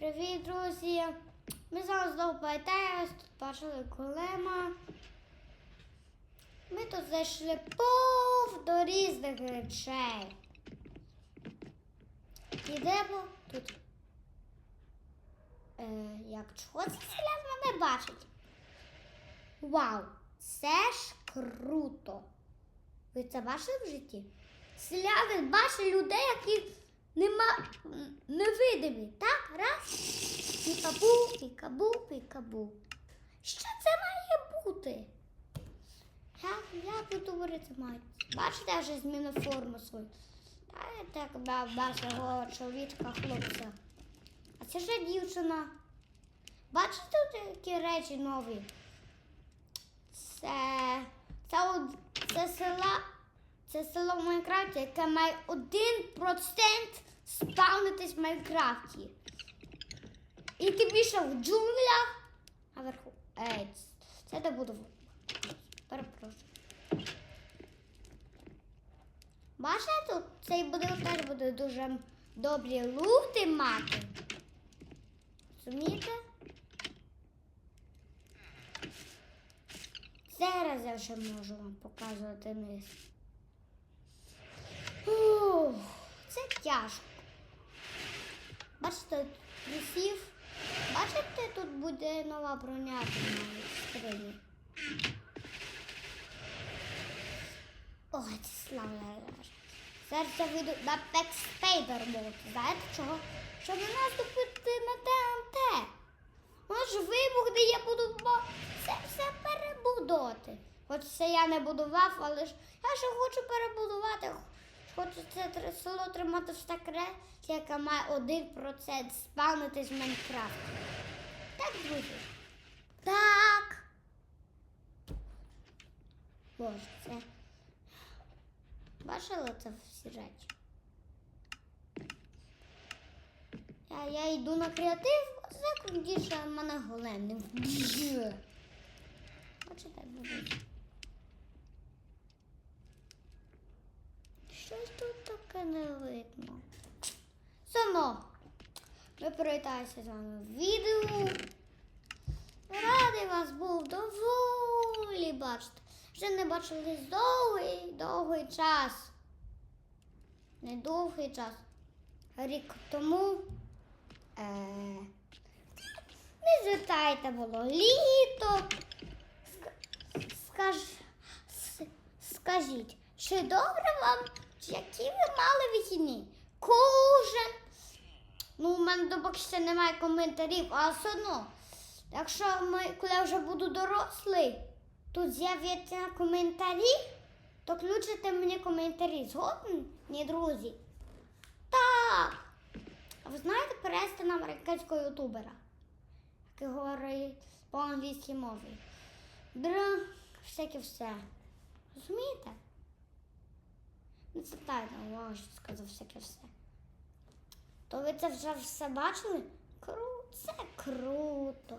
Привіт, друзі! Ми з вами знову пам'ятаєте, тут бачили голема. Ми тут зайшли пов до різних речей. Йдемо тут. Е, як чого це селян мене бачить? Вау! Це ж круто! Ви це бачили в житті? Селяни бачать людей, які нема невидимі. Так? Раз. Пікабу, пікабу, пікабу. Що це має бути? Я, я буду говорити мать. Бачите, я вже змінив форму свою. Та я так ба- бачила чоловічка, хлопця. А це ж дівчина. Бачите тут які речі нові? Це, це, це села. Це село в Майнкрафті, яке має 1% спавнитись в Майнкрафті. І ти пішов в джунглях, а вверху. Ей, це де буду. Перепрошую. Бачите тут? Цей будинок теж буде дуже добрі лути мати. Розумієте? Зараз я вже можу вам показувати низ. Тяжко. Бачите, присів. Бачите, тут буде нова броня на скрині. Ой, це слава. Зараз я вийду на Бекспейдер мод. Знаєте чого? Щоб на нас допити на ТНТ. Воно ж вибухне, я буду це все перебудувати. Хоч це я не будував, але ж я ще хочу перебудувати. Хочу це село тримати в секреті, яке має 1% спавнитись в Майнкрафті. Так, друзі? Так. Боже, це. Бачили це всі речі? Я, я йду на креатив, а це в мене голем не вб'є. Бачите, буде. Щось тут таке не видно. Соно. Ми привітаємося з вами відео. Радий вас був доволі бачити. Вже не бачились довгий, довгий час. Не довгий час. Рік тому. Е... Не звертайте, було літо. Скаж... Скажіть, чи добре вам, які ви мали вихідні? Кожен. Ну, у мене до що немає коментарів, а все одно. Якщо ми, коли я вже буду дорослий, тут з'являться коментарі, то включите мені коментарі. Згодні, Ні, друзі? Так. А ви знаєте перевести на американського ютубера, який говорить по англійській мові? Др, всяке все. Розумієте? Не цитайте, увагу, що сказав всяке все. То ви це вже все бачили? Кру... Це круто.